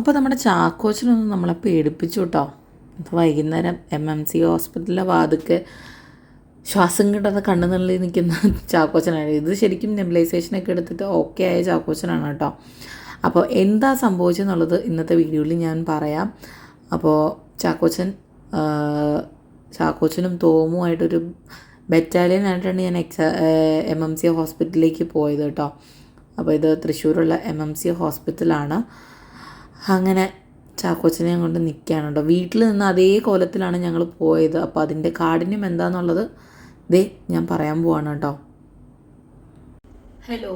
അപ്പോൾ നമ്മുടെ ചാക്കോച്ചനൊന്ന് നമ്മളെ പേടിപ്പിച്ചു കേട്ടോ വൈകുന്നേരം എം എം സി ഹോസ്പിറ്റലിലെ വാതിക്ക് ശ്വാസം കിട്ടാതെ കണ്ണു തള്ളി നിൽക്കുന്ന ചാക്കോച്ചനാണ്. ഇത് ശരിക്കും നെബിലൈസേഷനൊക്കെ എടുത്തിട്ട് ഓക്കെ ആയ ചാക്കോച്ചനാണ് കേട്ടോ. അപ്പോൾ എന്താ സംഭവിച്ചെന്നുള്ളത് ഇന്നത്തെ വീഡിയോയിൽ ഞാൻ പറയാം. അപ്പോൾ ചാക്കോച്ചൻ ചാക്കോച്ചനും തോമുമായിട്ടൊരു ബറ്റാലിയൻ ആയിട്ടാണ് ഞാൻ എക്സാ എം എം സി ഹോസ്പിറ്റലിലേക്ക് പോയത് കേട്ടോ. അപ്പോൾ ഇത് തൃശ്ശൂരുള്ള എം എം സി ഹോസ്പിറ്റലാണ്. അങ്ങനെ ചാക്കോച്ചനെയും കൊണ്ട് നിൽക്കുകയാണ് കേട്ടോ വീട്ടിൽ നിന്ന് അതേ കോലത്തിലാണ് ഞങ്ങൾ പോയത്. അപ്പോൾ അതിന്റെ കാഠിന്യം എന്താണെന്നുള്ളത് ദേ ഞാൻ പറയാൻ പോവാണ് കേട്ടോ. Hello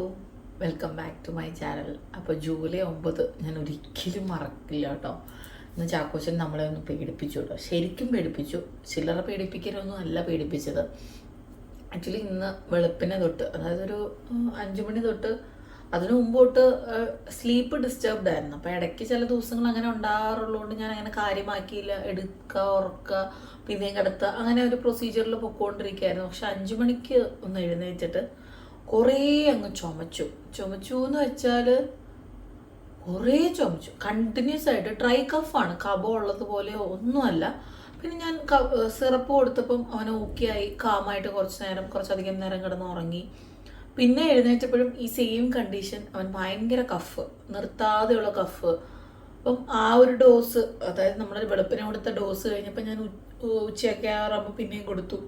welcome back to my channel അപ്പോൾ ജൂലൈ ഒമ്പത് ഞാൻ ഒരിക്കലും മറക്കില്ല കേട്ടോ. ഇന്ന് ചാക്കോച്ചൻ നമ്മളെ ഒന്ന് പേടിപ്പിച്ചു കേട്ടോ. ശരിക്കും പേടിപ്പിച്ചു. ചില്ലറ പേടിപ്പിക്കലൊന്നും അല്ല പേടിപ്പിച്ചത്. ആക്ച്വലി ഇന്ന് വെളുപ്പിനെ തൊട്ട് അതായത് ഒരു അഞ്ചു മണി തൊട്ട് അതിനു മുമ്പോട്ട് സ്ലീപ്പ് ഡിസ്റ്റർബ്ഡ് ആയിരുന്നു. അപ്പോൾ ഇടയ്ക്ക് ചില ദിവസങ്ങൾ അങ്ങനെ ഉണ്ടാകാറുള്ളതുകൊണ്ട് ഞാൻ അങ്ങനെ കാര്യമാക്കിയില്ല. എടുക്കുക ഉറക്കുക പിന്നെയും കിടത്തുക അങ്ങനെ ഒരു പ്രൊസീജിയറിൽ പൊക്കോണ്ടിരിക്കുകയായിരുന്നു പക്ഷെ അഞ്ചു മണിക്ക് ഒന്ന് എഴുന്നേറ്റിട്ട് കുറേ അങ്ങ് ചുമച്ചു. ചുമച്ചു എന്ന് വെച്ചാൽ കുറേ ചുമച്ചു. കണ്ടിന്യൂസ് ആയിട്ട് ഡ്രൈ കഫാണ് കഫം ഉള്ളതുപോലെ ഒന്നുമല്ല. പിന്നെ ഞാൻ സിറപ്പ് കൊടുത്തപ്പം അവനെ ഓക്കെ ആയി കാമായിട്ട് കുറച്ച് നേരം കുറച്ചധികം നേരം കിടന്ന് ഉറങ്ങി. പിന്നെ എഴുന്നേറ്റപ്പോഴും ഈ സെയിം കണ്ടീഷൻ അവൻ ഭയങ്കര കഫ് നിർത്താതെയുള്ള കഫ് അപ്പം ആ ഒരു ഡോസ് അതായത് നമ്മളൊരു വെളുപ്പിനെ കൊടുത്ത ഡോസ് കഴിഞ്ഞപ്പോൾ ഞാൻ ഉച്ചയൊക്കെ ആറാകുമ്പോൾ പിന്നെയും കൊടുത്തു.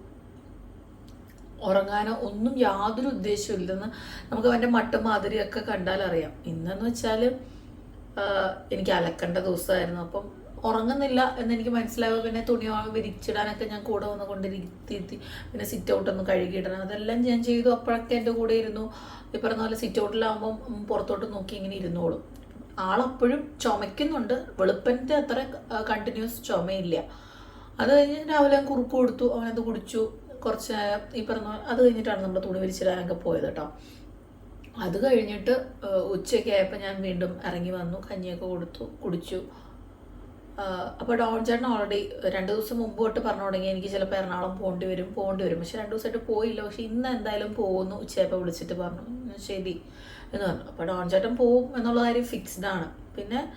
ഉറങ്ങാനോ ഒന്നും യാതൊരു ഉദ്ദേശവും ഇല്ലെന്ന് നമുക്ക് അവന്റെ മട്ടും മാതിരിയൊക്കെ കണ്ടാൽ അറിയാം ഇന്നെന്ന് വെച്ചാൽ എനിക്ക് അലക്കേണ്ട ദിവസമായിരുന്നു. അപ്പം ഉറങ്ങുന്നില്ല എന്ന് എനിക്ക് മനസ്സിലാവുക പിന്നെ തുണി വിരിച്ചിടാനൊക്കെ ഞാൻ കൂടെ വന്ന് കൊണ്ടിരുത്തി പിന്നെ സിറ്റ് ഔട്ട് ഒന്ന് കഴുകിയിടണം. അതെല്ലാം ഞാൻ ചെയ്തു. അപ്പോഴൊക്കെ എന്റെ കൂടെ ഇരുന്നു. ഈ പറഞ്ഞ പോലെ സിറ്റ് ഔട്ടിലാകുമ്പം പുറത്തോട്ട് നോക്കി ഇങ്ങനെ ഇരുന്നോളും. ആളപ്പോഴും ചുമയ്ക്കുന്നുണ്ട്. വെളുപ്പന്റെ അത്ര കണ്ടിന്യൂസ് ചുമയില്ല. അത് കഴിഞ്ഞ് രാവിലെ കുറുക്ക് കൊടുത്തു. അവനത് കുടിച്ചു. കുറച്ച് ഈ പറഞ്ഞ അത് കഴിഞ്ഞിട്ടാണ് നമ്മൾ തുണി വിരിച്ചിടാനൊക്കെ പോയത് കേട്ടോ. അത് കഴിഞ്ഞിട്ട് ഉച്ചയൊക്കെ ആയപ്പോൾ ഞാൻ വീണ്ടും ഇറങ്ങി വന്നു. കഞ്ഞിയൊക്കെ കൊടുത്തു കുടിച്ചു. അപ്പോൾ ഡോൺ ചേട്ടൻ ഓൾറെഡി രണ്ട് ദിവസം മുമ്പ് തൊട്ട് പറഞ്ഞു തുടങ്ങി എനിക്ക് ചിലപ്പോൾ എറണാകുളം പോകേണ്ടി വരും പോകേണ്ടി വരും. പക്ഷെ രണ്ട് ദിവസമായിട്ട് പോയില്ല. പക്ഷെ ഇന്ന് എന്തായാലും പോകുന്നു. ഉച്ചയായപ്പോൾ വിളിച്ചിട്ട് പറഞ്ഞു. "ഉം, ശരി എന്ന് പറഞ്ഞു. അപ്പോൾ ഡോൺ ചേട്ടൻ പോവും എന്നുള്ള കാര്യം ഫിക്സ്ഡ് ആണ്. പിന്നെ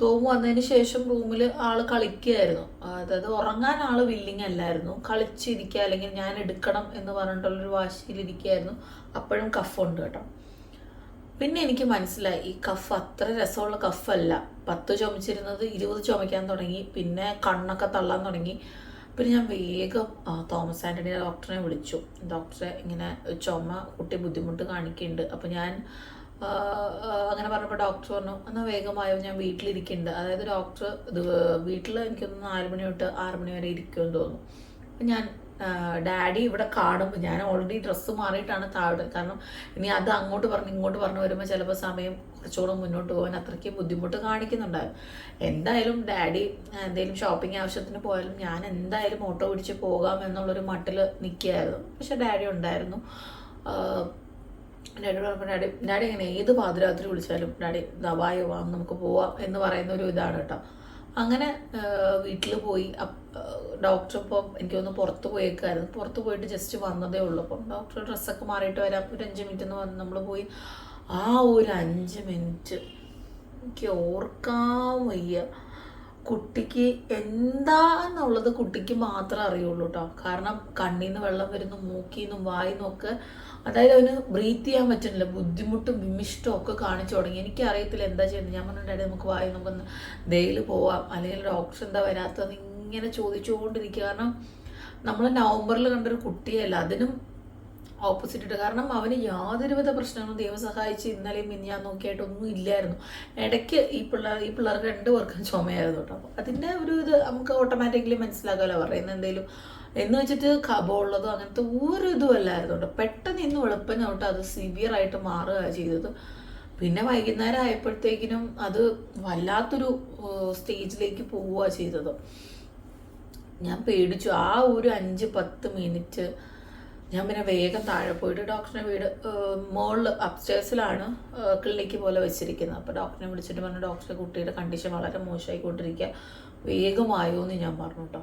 തോമു വന്നതിന് ശേഷം റൂമിൽ ആൾ കളിക്കുകയായിരുന്നു. അതായത് ഉറങ്ങാൻ ആൾ വില്ലിങ് അല്ലായിരുന്നു. കളിച്ചിരിക്കുക അല്ലെങ്കിൽ ഞാൻ എടുക്കണം എന്ന് പറഞ്ഞിട്ടുള്ളൊരു വാശിയിലിരിക്കുകയായിരുന്നു അപ്പോഴും കഫുണ്ട് കേട്ടോ. പിന്നെ എനിക്ക് മനസ്സിലായി ഈ കഫ് അത്ര രസമുള്ള കഫല്ല. പത്ത് ചുമച്ചിരുന്നത് ഇരുപത് ചുമയ്ക്കാൻ തുടങ്ങി പിന്നെ കണ്ണൊക്കെ തള്ളാൻ തുടങ്ങി. പിന്നെ ഞാൻ വേഗം തോമസ് ആന്റണി ഡോക്ടറിനെ വിളിച്ചു. ഡോക്ടറെ ഇങ്ങനെ ചുമ കുട്ടി ബുദ്ധിമുട്ട് കാണിക്കുന്നുണ്ട്. അപ്പോൾ ഞാൻ അങ്ങനെ പറഞ്ഞപ്പോൾ ഡോക്ടർ പറഞ്ഞു എന്നാൽ വേഗമായോ ഞാൻ വീട്ടിലിരിക്കുന്നുണ്ട്. അതായത് ഡോക്ടർ വീട്ടിൽ എനിക്കൊന്ന് നാല് മണി തൊട്ട് ആറ് മണി വരെ ഇരിക്കുമെന്ന് തോന്നുന്നു. അപ്പം ഞാൻ ഡാഡി ഇവിടെ കാണുമ്പോൾ ഞാൻ ഓൾറെഡി ഡ്രസ്സ് മാറിയിട്ടാണ് താഴെ കാരണം ഇനി അത് അങ്ങോട്ട് പറഞ്ഞ് ഇങ്ങോട്ട് പറഞ്ഞ് വരുമ്പോൾ ചിലപ്പോൾ സമയം കുറച്ചുകൂടെ മുന്നോട്ട് പോകാൻ അത്രയ്ക്ക് ബുദ്ധിമുട്ട് കാണിക്കുന്നുണ്ടായിരുന്നു എന്തായാലും ഡാഡി എന്തെങ്കിലും ഷോപ്പിംഗ് ആവശ്യത്തിന് പോയാലും ഞാൻ എന്തായാലും ഓട്ടോ പിടിച്ച് പോകാം എന്നുള്ളൊരു മട്ടിൽ നിൽക്കുകയായിരുന്നു പക്ഷേ ഡാഡി ഉണ്ടായിരുന്നു. ഡാഡി പറഞ്ഞപ്പോൾ ഡാഡി ഡാഡി ഇങ്ങനെ ഏത് പാതിരാത്രി വിളിച്ചാലും ഡാഡി ദവായോ വാ നമുക്ക് പോവാം എന്ന് പറയുന്ന ഒരു ഇതാണ് കേട്ടോ. അങ്ങനെ വീട്ടിൽ പോയി. ഡോക്ടർ ഇപ്പോൾ എനിക്ക് തോന്നുന്നു പുറത്ത് പോയേക്കായിരുന്നു. പുറത്ത് പോയിട്ട് ജസ്റ്റ് വന്നതേ ഉള്ളൂ. അപ്പം ഡോക്ടർ ഡ്രസ്സൊക്കെ മാറിയിട്ട് വരാം. ഒരു അഞ്ച് മിനിറ്റ് എന്ന് പറഞ്ഞ് നമ്മൾ പോയി. ആ ഒരു അഞ്ച് മിനിറ്റ് എനിക്ക് ഓർക്കാൻ വയ്യ. കുട്ടിക്ക് എന്താന്നുള്ളത് കുട്ടിക്ക് മാത്രമേ അറിയുള്ളൂ കേട്ടോ കാരണം കണ്ണിൽ നിന്ന് വെള്ളം വരുന്നു മൂക്കിൽ നിന്നും ഒക്കെ അതായത് അവന് ബ്രീത്ത് ചെയ്യാൻ പറ്റുന്നില്ല. ബുദ്ധിമുട്ടും വിമിഷ്ടവും ഒക്കെ കാണിച്ചു തുടങ്ങി. എനിക്ക് അറിയത്തില്ല എന്താ ചെയ്യുന്നത് ഞാൻ പറഞ്ഞു ഡാഡി നമുക്ക് വായി നമുക്കൊന്ന് ദയിൽ പോവാം. അല്ലെങ്കിൽ ഡോക്ടർ എന്താ വരാത്തതെന്ന് ഇങ്ങനെ ചോദിച്ചുകൊണ്ടിരിക്കുക. കാരണം നമ്മൾ നവംബറിൽ കണ്ടൊരു കുട്ടിയല്ല. അതിനും ഓപ്പോസിറ്റ് ഇട്ട്. കാരണം അവന് യാതൊരുവിധ പ്രശ്നങ്ങളും ദൈവം സഹായിച്ച് ഇന്നലെയും മിനിഞ്ഞാൻ നോക്കിയായിട്ടൊന്നും ഇല്ലായിരുന്നു. ഇടയ്ക്ക് ഈ പിള്ളേർ ഈ പിള്ളേർക്ക് രണ്ടു പേർക്കും ചുമയായിരുന്നു കേട്ടോ. അപ്പോൾ അതിന്റെ ഒരു ഇത് നമുക്ക് ഓട്ടോമാറ്റിക്കലി മനസ്സിലാക്കാമല്ലോ പറയുന്നത് എന്തെങ്കിലും എന്ന് വെച്ചിട്ട് കബമുള്ളതോ അങ്ങനത്തെ ഒരു ഇതും അല്ലായിരുന്നു പെട്ടെന്ന് ഇന്ന് വെളുപ്പം തൊട്ട് അത് സിവിയർ ആയിട്ട് മാറുക ചെയ്തത്. പിന്നെ വൈകുന്നേരം ആയപ്പോഴത്തേക്കിനും അത് വല്ലാത്തൊരു സ്റ്റേജിലേക്ക് പോവുക ചെയ്തത്. ഞാൻ പേടിച്ചു. ആ ഒരു അഞ്ച് പത്ത് മിനിറ്റ് ഞാൻ പിന്നെ വേഗം താഴെ പോയിട്ട് ഡോക്ടറിനെ വീട് മോളിൽ അപ്സ്റ്റേഴ്സിലാണ് ക്ലിനിക്ക് പോലെ വെച്ചിരിക്കുന്നത്. അപ്പോൾ ഡോക്ടറിനെ വിളിച്ചിട്ട് പറഞ്ഞു ഡോക്ടറെ കുട്ടിയുടെ കണ്ടീഷൻ വളരെ മോശമായിക്കൊണ്ടിരിക്കുക വേഗമായോ എന്ന് ഞാൻ പറഞ്ഞു കേട്ടോ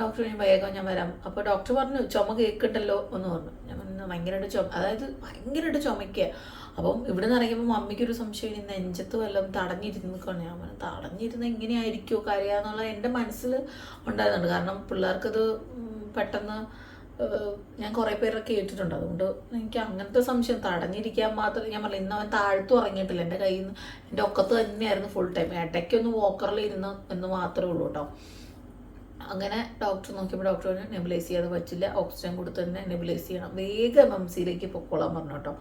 ഡോക്ടർ പറഞ്ഞു വേഗം ഞാൻ വരാം. അപ്പോൾ ഡോക്ടർ പറഞ്ഞു ചുമ കേൾക്കണ്ടല്ലോ എന്ന് പറഞ്ഞു. ഞാൻ പറഞ്ഞു ഭയങ്കരമായിട്ട് ചുമ അതായത് ഭയങ്കരമായിട്ട് ചുമയ്ക്കുക അപ്പം ഇവിടെ നിന്ന് ഇറങ്ങിയപ്പോൾ മമ്മിക്കൊരു സംശയം ഇനി നെഞ്ചത്ത് വല്ലതും തടഞ്ഞിരുന്ന് കൊണ്ട് ഞാൻ പറഞ്ഞു തടഞ്ഞിരുന്ന എങ്ങനെയായിരിക്കുമോ കരയാന്നുള്ള എന്റെ മനസ്സിൽ ഉണ്ടായിരുന്നുണ്ട്. കാരണം പിള്ളേർക്കത് പെട്ടെന്ന് ഞാൻ കുറേ പേരൊക്കെ കേട്ടിട്ടുണ്ട്. അതുകൊണ്ട് എനിക്ക് അങ്ങനത്തെ സംശയം തടഞ്ഞിരിക്കാൻ മാത്രം ഞാൻ പറഞ്ഞു ഇന്ന് അവൻ താഴ്ത്തു ഇറങ്ങിയിട്ടില്ല എന്റെ കയ്യിൽ നിന്ന് എന്റെ ഒക്കത്ത് തന്നെയായിരുന്നു ഫുൾ ടൈം ഇടയ്ക്കൊന്ന് വോക്കറിൽ ഇരുന്ന് എന്ന് മാത്രമേ ഉള്ളൂ കേട്ടോ അങ്ങനെ ഡോക്ടർ നോക്കിയപ്പോൾ ഡോക്ടർ പറഞ്ഞു നെബിലൈസ് ചെയ്യാതെ പറ്റില്ല ഓക്സിജൻ കൊടുത്ത് തന്നെ നെബിലൈസ് ചെയ്യണം. വേഗം എം സിയിലേക്ക് പൊക്കോളാൻ പറഞ്ഞു കേട്ടോ.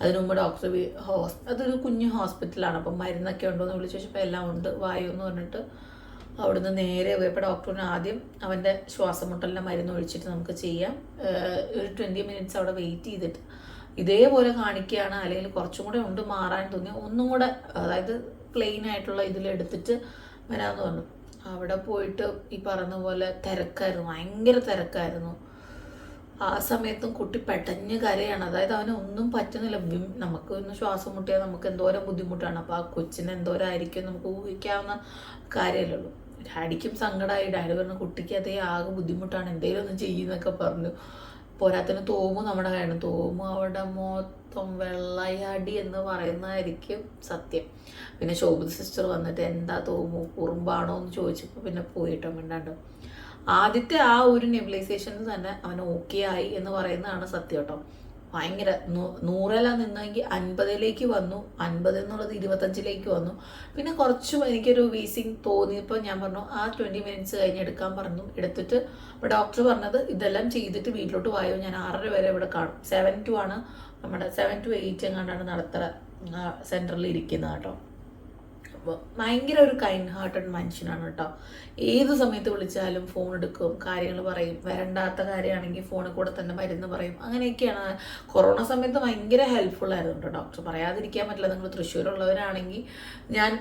അതിനു മുമ്പ് ഡോക്ടർ ഹോസ് അതൊരു കുഞ്ഞു ഹോസ്പിറ്റലാണ് അപ്പം മരുന്നൊക്കെ ഉണ്ടോ എന്ന് വിളിച്ചു ചോദിച്ചപ്പോൾ എല്ലാം ഉണ്ട്. വായു എന്ന് പറഞ്ഞിട്ട് അവിടുന്ന് നേരെ പോയപ്പോൾ ഡോക്ടറിന് ആദ്യം അവന്റെ ശ്വാസം മുട്ടലിന്റെ മരുന്ന് ഒഴിച്ചിട്ട് നമുക്ക് ചെയ്യാം. ഒരു ട്വന്റി മിനിറ്റ്സ് അവിടെ വെയിറ്റ് ചെയ്തിട്ട് ഇതേപോലെ കാണിക്കുകയാണ്. അല്ലെങ്കിൽ കുറച്ചും കൂടെ ഉണ്ട് മാറാൻ തോന്നി ഒന്നും കൂടെ അതായത് പ്ലെയിൻ ആയിട്ടുള്ള ഇതിലെടുത്തിട്ട് വരാമെന്ന് പറഞ്ഞു. അവിടെ പോയിട്ട് ഈ പറഞ്ഞ പോലെ തിരക്കായിരുന്നു ഭയങ്കര തിരക്കായിരുന്നു. ആ സമയത്തും കുട്ടി പെട്ടഞ്ഞ് കരയാണ്. അതായത് അവന് ഒന്നും പറ്റുന്നില്ല. നമുക്ക് ഒന്ന് ശ്വാസം മുട്ടിയാൽ നമുക്ക് എന്തോരം ബുദ്ധിമുട്ടാണ്. അപ്പോൾ ആ കൊച്ചിന് എന്തോരം ആയിരിക്കും നമുക്ക് ഊഹിക്കാവുന്ന കാര്യമല്ലല്ലോ ഡാഡിക്കും സങ്കടമായി ഡാഡി പറഞ്ഞു കുട്ടിക്ക് അതേ ആകെ ബുദ്ധിമുട്ടാണ്. എന്തെങ്കിലും ഒന്ന് ചെയ്യുന്നൊക്കെ പറഞ്ഞു. പോരാത്തിന് തോമു നമ്മുടെ കയ്യാണ് തോമു അവിടെ മൊത്തം വെള്ളയാടി എന്ന് പറയുന്നതായിരിക്കും സത്യം. പിന്നെ ശോഭിത സിസ്റ്റർ വന്നിട്ട് എന്താ തോമു കുറുമ്പാണോ എന്ന് ചോദിച്ചപ്പോൾ പിന്നെ പോയിട്ടോ മിണ്ടാണ്ട്. ആദ്യത്തെ ആ ഒരു നെബിലൈസേഷൻ തന്നെ അവൻ ഓക്കെ ആയി എന്ന് പറയുന്നതാണ് സത്യം കേട്ടോ. ഭയങ്കര നൂറല നിന്നെങ്കിൽ അൻപതിലേക്ക് വന്നു. അൻപത് എന്നുള്ളത് ഇരുപത്തഞ്ചിലേക്ക് വന്നു. പിന്നെ കുറച്ചും എനിക്കൊരു വീസിങ് തോന്നിയപ്പോൾ ഞാൻ പറഞ്ഞു ആ ട്വന്റി മിനിറ്റ്സ് കഴിഞ്ഞ് എടുക്കാൻ പറഞ്ഞു. എടുത്തിട്ട് അപ്പോൾ ഡോക്ടർ പറഞ്ഞത് ഇതെല്ലാം ചെയ്തിട്ട് വീട്ടിലോട്ട് വായോ? ഞാൻ ആറര വരെ ഇവിടെ കാണും. സെവൻ ടു ആണ് നമ്മുടെ സെവൻ ടു എയ്റ്റ് എങ്ങാണ്ടാണ് നടത്തുക സെന്ററിൽ ഇരിക്കുന്നത് കേട്ടോ. ഭയങ്കര ഒരു കൈൻഡ് ഹാർട്ടഡ് മനുഷ്യനാണ് കേട്ടോ ഏത് സമയത്ത് വിളിച്ചാലും ഫോൺ എടുക്കും കാര്യങ്ങൾ പറയും വരണ്ടാത്ത കാര്യമാണെങ്കിൽ ഫോണിൽ കൂടെ തന്നെ മരുന്ന് പറയും അങ്ങനെയൊക്കെയാണ്. കൊറോണ സമയത്ത് ഭയങ്കര ഹെൽപ്ഫുൾ ആയിരുന്നു കേട്ടോ ഡോക്ടർ പറയാതിരിക്കാൻ പറ്റില്ല നിങ്ങൾ തൃശ്ശൂരുള്ളവരാണെങ്കിൽ ഞാൻ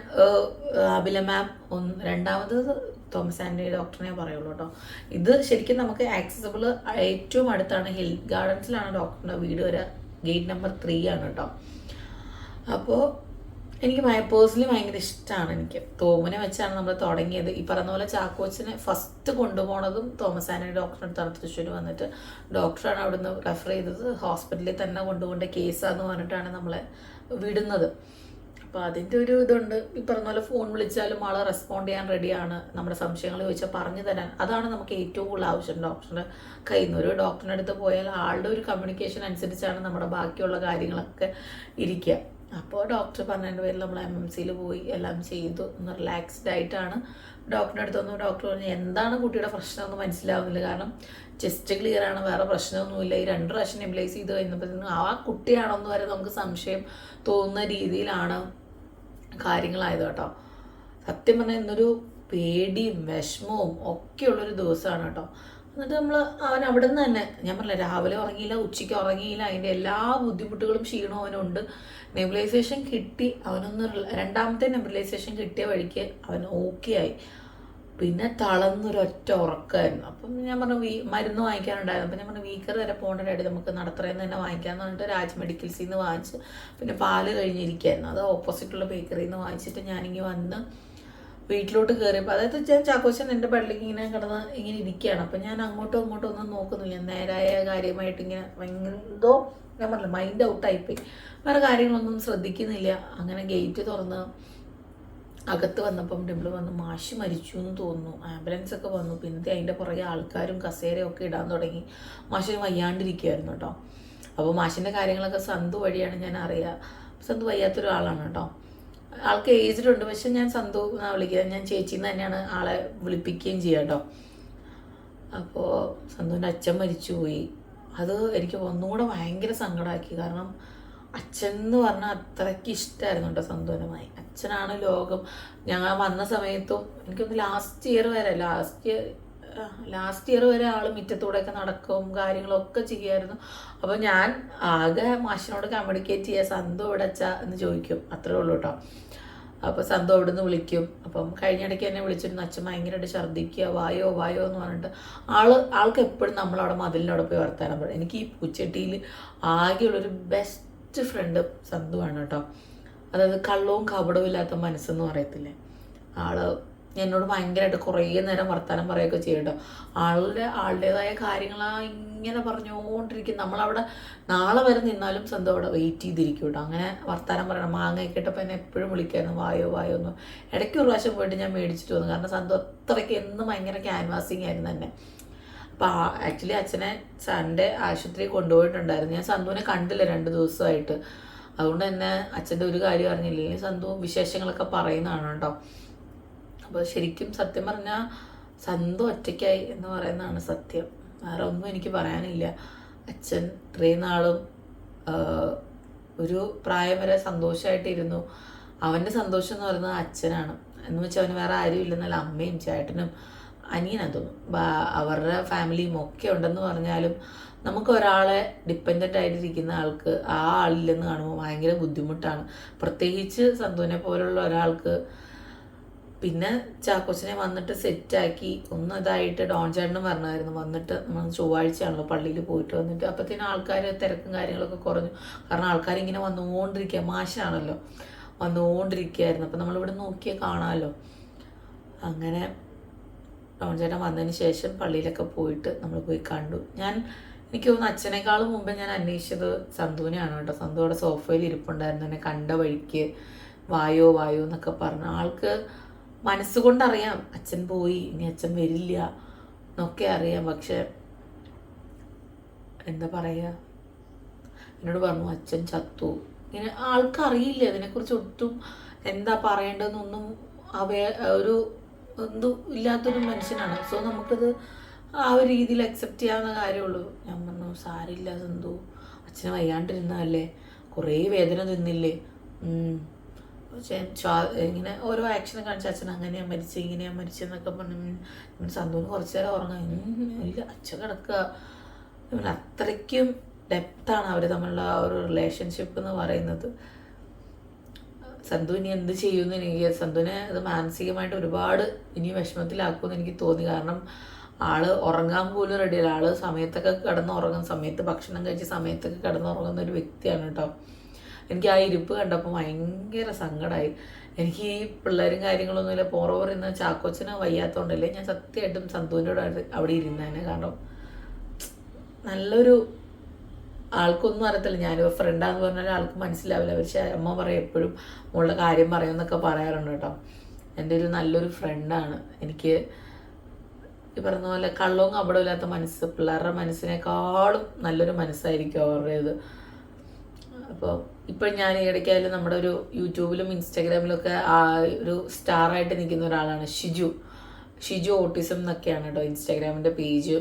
അബില മാം ഒന്ന് രണ്ടാമത് തോമസ് ആൻഡി ഡോക്ടറിനെ പറയുള്ളൂ കേട്ടോ ഇത് ശരിക്കും നമുക്ക് ആക്സസിബിൾ ഏറ്റവും അടുത്താണ് ഹിൽ ഗാർഡൻസിലാണ് ഡോക്ടറിന്റെ വീട് വരെ ഗേറ്റ് നമ്പർ ത്രീ ആണ് കേട്ടോ അപ്പോൾ എനിക്ക് പേഴ്സണലി ഭയങ്കര ഇഷ്ടമാണ് എനിക്ക്. തോമനെ വെച്ചാണ് നമ്മൾ തുടങ്ങിയത്. ഈ പറഞ്ഞ പോലെ ചാക്കോച്ചിനെ ഫസ്റ്റ് കൊണ്ടുപോണതും തോമസ് ആനി ഡോക്ടറെ അടുത്താണ്. തൃശ്ശൂർ വന്നിട്ട് ഡോക്ടറാണ് അവിടുന്ന് റെഫർ ചെയ്തത്. ഹോസ്പിറ്റലിൽ തന്നെ കൊണ്ടുപോകേണ്ട കേസാന്ന് പറഞ്ഞിട്ടാണ് നമ്മളെ വിടുന്നത്. അപ്പോൾ അതിന്റെ ഒരു ഇതുണ്ട്. ഈ പറഞ്ഞ പോലെ ഫോൺ വിളിച്ചാലും ആളെ റെസ്പോണ്ട് ചെയ്യാൻ റെഡിയാണ് നമ്മുടെ സംശയങ്ങൾ ചോദിച്ചാൽ പറഞ്ഞു തരാൻ. അതാണ് നമുക്ക് ഏറ്റവും കൂടുതൽ ആവശ്യം ഡോക്ടറിന്റെ കയ്യിൽ നിന്ന്. ഒരു ഡോക്ടറിന്റെ അടുത്ത് പോയാൽ ആളുടെ ഒരു കമ്മ്യൂണിക്കേഷൻ അനുസരിച്ചാണ് നമ്മുടെ ബാക്കിയുള്ള കാര്യങ്ങളൊക്കെ ഇരിക്കുക. അപ്പോൾ ഡോക്ടർ പറഞ്ഞതിന്റെ പേരിൽ നമ്മൾ എം എം സിയിൽ പോയി എല്ലാം ചെയ്തു. ഒന്ന് റിലാക്സ്ഡ് ആയിട്ടാണ് ഡോക്ടറിന്റെ അടുത്ത് വന്നു. ഡോക്ടർ പറഞ്ഞു എന്താണ് കുട്ടിയുടെ പ്രശ്നമൊന്നും മനസ്സിലാവുന്നില്ല. കാരണം ചെസ്റ്റ് ക്ലിയർ ആണ് വേറെ പ്രശ്നമൊന്നുമില്ല. ഈ രണ്ട് പ്രാവശ്യം നെബിലൈസ് ചെയ്ത് കഴിഞ്ഞപ്പോഴത്തേനും ആ കുട്ടിയാണെന്ന് വരെ നമുക്ക് സംശയം തോന്നുന്ന രീതിയിലാണ് കാര്യങ്ങളായത് കേട്ടോ. സത്യം പറഞ്ഞാൽ ഇന്നൊരു പേടിയും വിഷമവും ഒക്കെയുള്ളൊരു ദിവസമാണ് കേട്ടോ. എന്നിട്ട് നമ്മൾ അവൻ അവിടെ നിന്ന് തന്നെ ഞാൻ പറഞ്ഞില്ല രാവിലെ ഉറങ്ങിയില്ല ഉച്ചയ്ക്ക് ഉറങ്ങിയില്ല അതിന്റെ എല്ലാ ബുദ്ധിമുട്ടുകളും ക്ഷീണവും അവനുണ്ട്. നെബിലൈസേഷൻ കിട്ടി അവനൊന്ന് രണ്ടാമത്തെ നെബിലൈസേഷൻ കിട്ടിയ വഴിക്ക് അവൻ ഓക്കെ ആയി. പിന്നെ തളർന്നൊരൊറ്റ ഉറക്കമായിരുന്നു അപ്പം ഞാൻ പറഞ്ഞു വീ മരുന്ന് വാങ്ങിക്കാനുണ്ടായിരുന്നു. അപ്പം ഞാൻ പറഞ്ഞു വീക്കർ വരെ പോകേണ്ട ഡാഡി നമുക്ക് നടത്തറയെന്ന് തന്നെ വാങ്ങിക്കാമെന്ന് പറഞ്ഞിട്ട് രാജ് മെഡിക്കൽസിൽ നിന്ന് വാങ്ങിച്ച് പിന്നെ പാൽ കഴിഞ്ഞിരിക്കുകയായിരുന്നു അത് ഓപ്പോസിറ്റുള്ള ബേക്കറിയിൽ നിന്ന് വാങ്ങിച്ചിട്ട് ഞാനിങ്ങനെ വന്ന് വീട്ടിലോട്ട് കയറിയപ്പോൾ അതായത് ഞാൻ ചാക്കോശൻ എന്റെ പള്ളിക്ക് ഇങ്ങനെ കിടന്ന് ഇങ്ങനെ ഇരിക്കുകയാണ്. അപ്പം ഞാൻ അങ്ങോട്ടും അങ്ങോട്ടും ഒന്നും നോക്കുന്നില്ല. നേരായ കാര്യമായിട്ട് ഇങ്ങനെ എന്തോ ഞാൻ പറഞ്ഞില്ല മൈൻഡ് ഔട്ടായിപ്പോയി വേറെ കാര്യങ്ങളൊന്നും ശ്രദ്ധിക്കുന്നില്ല. അങ്ങനെ ഗേറ്റ് തുറന്ന് അകത്ത് വന്നപ്പം ഡിംപിൾ വന്ന് മാഷ് മരിച്ചു എന്ന് തോന്നുന്നു. ആംബുലൻസ് ഒക്കെ വന്നു. പിന്നെ അതിന്റെ പുറകെ ആൾക്കാരും കസേരയൊക്കെ ഇടാൻ തുടങ്ങി. മാഷിന് വയ്യാണ്ടിരിക്കുമായിരുന്നു കേട്ടോ. അപ്പോൾ മാഷിന്റെ കാര്യങ്ങളൊക്കെ സന്തു വഴിയാണ് ഞാൻ അറിയുക. സന്തു വയ്യാത്തൊരാളാണ് കേട്ടോ. ആൾക്ക് ഏജ്ഡ് ഉണ്ട് പക്ഷെ ഞാൻ സന്തു എന്നാ വിളിക്കുക ഞാൻ ചേച്ചിന്ന് തന്നെയാണ് ആളെ വിളിപ്പിക്കുകയും ചെയ്യുക കേട്ടോ. അപ്പോൾ സന്തുവിന്റെ അച്ഛൻ മരിച്ചുപോയി. അത് എനിക്ക് ഒന്നുകൂടെ ഭയങ്കര സങ്കടമാക്കി. കാരണം അച്ഛൻ എന്ന് പറഞ്ഞാൽ അത്രയ്ക്ക് ഇഷ്ടമായിരുന്നു കേട്ടോ സന്തോഷമായി അച്ഛനാണ് ലോകം. ഞങ്ങൾ വന്ന സമയത്തും എനിക്കൊന്ന് ലാസ്റ്റ് ഇയർ വരെ ലാസ്റ്റ് ഇയർ ലാസ്റ്റ് ഇയർ വരെ ആൾ മുറ്റത്തൂടെയൊക്കെ നടക്കും കാര്യങ്ങളൊക്കെ ചെയ്യുമായിരുന്നു അപ്പോൾ ഞാൻ ആകെ മാഷിനോട് കമ്മ്യൂണിക്കേറ്റ് ചെയ്യുക സന്തോ ഇവിടെ അച്ഛാ? എന്ന് ചോദിക്കും. അത്രേ ഉള്ളൂ കേട്ടോ അപ്പോൾ സന്തു നിന്ന് വിളിക്കും. അപ്പം കഴിഞ്ഞിടയ്ക്ക് എന്നെ വിളിച്ചിരുന്നു. അച്ഛൻ ഭയങ്കരമായിട്ട് ഛർദ്ദിക്കുക വായോ വായോ എന്ന് പറഞ്ഞിട്ട് ആൾ ആൾക്ക് എപ്പോഴും നമ്മളവിടെ മതിലിനോട് പോയി വർത്താനം പറയും. എനിക്ക് ഈ പൂച്ചട്ടിയിൽ ആകെയുള്ളൊരു ബെസ്റ്റ് ഫ്രണ്ട് സന്തുവാണ് കേട്ടോ അതായത് കള്ളവും കപടവും ഇല്ലാത്ത മനസ്സെന്ന് പറയത്തില്ലേ. ആൾ എന്നോട് ഭയങ്കരമായിട്ട് കുറേ നേരം വർത്തമാനം പറയുകയൊക്കെ ചെയ്യട്ടോ. ആളുടെ ആളുടേതായ കാര്യങ്ങളാ ഇങ്ങനെ പറഞ്ഞുകൊണ്ടിരിക്കും. നമ്മളവിടെ നാളെ വരെ നിന്നാലും സ്വന്തം അവിടെ വെയിറ്റ് ചെയ്തിരിക്കും കേട്ടോ. അങ്ങനെ വർത്തമാനം പറയണം. മാങ്ങയൊക്കെ ഇട്ടപ്പോൾ എന്നെ എപ്പോഴും വിളിക്കായിരുന്നു. വായോ വായോ എന്ന്. ഇടയ്ക്ക് ഒരു പ്രാവശ്യം പോയിട്ട് ഞാൻ മേടിച്ചിട്ട് വന്നു. കാരണം സ്വന്തം അത്രയ്ക്ക് എന്നും ഭയങ്കര ക്യാൻവാസിങ് ആയിരുന്നു തന്നെ അപ്പോൾ ആക്ച്വലി അച്ഛനെ സൺഡേ ആശുപത്രിയിൽ കൊണ്ടുപോയിട്ടുണ്ടായിരുന്നു. ഞാൻ സന്തുവിനെ കണ്ടില്ല രണ്ട് ദിവസമായിട്ട്. അതുകൊണ്ട് തന്നെ അച്ഛന്റെ ഒരു കാര്യം അറിഞ്ഞില്ലെങ്കിൽ സന്തു വിശേഷങ്ങളൊക്കെ പറയുന്നതാണ് കേട്ടോ. അപ്പോൾ ശരിക്കും സത്യം പറഞ്ഞാൽ സന്തു ഒറ്റയ്ക്കായി എന്ന് പറയുന്നതാണ് സത്യം. വേറെ ഒന്നും എനിക്ക് പറയാനില്ല. അച്ഛൻ ഇത്രയും നാളും ഒരു പ്രായം വരെ സന്തോഷമായിട്ടിരുന്നു അവന്റെ സന്തോഷം എന്ന് പറയുന്നത് അച്ഛനാണ്. എന്ന് വെച്ചാൽ അവന് വേറെ ആരും ഇല്ലെന്നല്ല അമ്മയും ചേട്ടനും അനിയനതും അവരുടെ ഫാമിലിയും ഒക്കെ ഉണ്ടെന്ന് പറഞ്ഞാലും നമുക്ക് ഒരാളെ ഡിപ്പെൻഡന്റ് ആയിട്ടിരിക്കുന്ന ആൾക്ക് ആ ആളില്ലെന്ന് കാണുമ്പോൾ ഭയങ്കര ബുദ്ധിമുട്ടാണ്. പ്രത്യേകിച്ച് സന്തുവിനെ പോലുള്ള ഒരാൾക്ക് പിന്നെ ചാക്കോച്ചനെ വന്നിട്ട് സെറ്റാക്കി. ഒന്ന് ഇതായിട്ട് ഡോൺ ചേട്ടനും പറഞ്ഞായിരുന്നു വന്നിട്ട് നമ്മൾ ചൊവ്വാഴ്ചയാണല്ലോ പള്ളിയിൽ പോയിട്ട് വന്നിട്ട്. അപ്പത്തേനും ആൾക്കാർ തിരക്കും കാര്യങ്ങളൊക്കെ കുറഞ്ഞു. കാരണം ആൾക്കാർ ഇങ്ങനെ വന്നുകൊണ്ടിരിക്കുക. മാഷാണല്ലോ. വന്നുകൊണ്ടിരിക്കുകയായിരുന്നു. അപ്പം നമ്മളിവിടെ നോക്കിയാൽ കാണാമല്ലോ. അങ്ങനെ ഡോൺ ചേട്ടൻ വന്നതിന് ശേഷം പള്ളിയിലൊക്കെ പോയിട്ട് നമ്മൾ പോയി കണ്ടു. ഞാൻ എനിക്ക് തോന്നുന്നു അച്ഛനേക്കാളും മുമ്പ് ഞാൻ അന്വേഷിച്ചത് സന്തുവിനെയാണ് കേട്ടോ. സന്തു അവിടെ സോഫയിൽ ഇരിപ്പുണ്ടായിരുന്നു. എന്നെ കണ്ട വഴിക്ക് വായോ വായോ എന്നൊക്കെ പറഞ്ഞു. ആൾക്ക് മനസ്സുകൊണ്ടറിയാം. അച്ഛൻ പോയി ഇനി അച്ഛൻ വരില്ല എന്നൊക്കെ അറിയാം. പക്ഷെ എന്താ പറയുക എന്നോട് പറഞ്ഞു അച്ഛൻ ചത്തു. ഇങ്ങനെ ആൾക്കറിയില്ല. ഇതിനെക്കുറിച്ച് ഒട്ടും എന്താ പറയേണ്ടതെന്നൊന്നും അവയ ഒരു എന്തും ഇല്ലാത്തൊരു മനുഷ്യനാണ്. സോ നമുക്കത് ആ ഒരു രീതിയിൽ അക്സെപ്റ്റ് ചെയ്യാവുന്ന കാര്യമുള്ളൂ. ഞാൻ പറഞ്ഞു സാരില്ല സന്തു അച്ഛന് വയ്യാണ്ടിരുന്നതല്ലേ? കുറേ വേദന തിന്നില്ലേ? ഇങ്ങനെ ഓരോ ആക്ഷനും കാണിച്ച അച്ഛൻ അങ്ങനെയാ മരിച്ചു ഇങ്ങനെയാ മരിച്ചെന്നൊക്കെ പറഞ്ഞു സന്തുവിന് കുറച്ച് നേരം ഉറങ്ങാൻ. അച്ഛൻ കിടക്കുക അത്രയ്ക്കും ഡെപ്താണ് അവർ തമ്മിലുള്ള ആ ഒരു റിലേഷൻഷിപ്പ് എന്ന് പറയുന്നത്. സന്തു ഇനി എന്ത് ചെയ്യുമെന്ന് എനിക്ക് സന്തുവിനെ അത് മാനസികമായിട്ട് ഒരുപാട് ഇനി വിഷമത്തിലാക്കുമെന്ന് എനിക്ക് തോന്നി. കാരണം ആൾ ഉറങ്ങാൻ പോലും റെഡിയല്ല ആൾ സമയത്തൊക്കെ കിടന്ന് ഉറങ്ങുന്ന സമയത്ത് ഭക്ഷണം കഴിച്ച് സമയത്തൊക്കെ കിടന്ന് ഉറങ്ങുന്ന ഒരു വ്യക്തിയാണ് കേട്ടോ. എനിക്ക് ആ ഇരിപ്പ് കണ്ടപ്പോൾ ഭയങ്കര സങ്കടമായി എനിക്ക് ഈ പിള്ളേരും കാര്യങ്ങളൊന്നുമില്ല പോറോവർ ഇന്ന് ചാക്കോച്ചന് വയ്യാത്തതുകൊണ്ടല്ലേ ഞാൻ സത്യമായിട്ടും സന്തുവിന്റെ കൂടെ അവിടെ- ഇരുന്നേനെ. കാരണം നല്ലൊരു ആൾക്കൊന്നും അറിയത്തില്ല. ഞാനിപ്പോൾ ഫ്രണ്ടാന്ന് പറഞ്ഞാൽ ആൾക്ക് മനസ്സിലാവില്ല. പക്ഷെ അമ്മ പറയും എപ്പോഴും മോളുടെ കാര്യം പറയുമെന്നൊക്കെ പറയാറുണ്ട് കേട്ടോ. എന്റെ ഒരു നല്ലൊരു ഫ്രണ്ടാണ് എനിക്ക് ഈ പറഞ്ഞ പോലെ കള്ളവും കപടമില്ലാത്ത മനസ്സ് പിള്ളേരുടെ മനസ്സിനേക്കാളും നല്ലൊരു മനസ്സായിരിക്കും അവരുടേത്. അപ്പോൾ ഇപ്പോൾ ഞാൻ ഇടയ്ക്കായാലും നമ്മുടെ ഒരു യൂട്യൂബിലും ഇൻസ്റ്റാഗ്രാമിലും ഒക്കെ ആ ഒരു സ്റ്റാറായിട്ട് നിൽക്കുന്ന ഒരാളാണ് ഷിജു. ഷിജു ഓട്ടിസം എന്നൊക്കെയാണ് കേട്ടോ ഇൻസ്റ്റാഗ്രാമിന്റെ പേജ്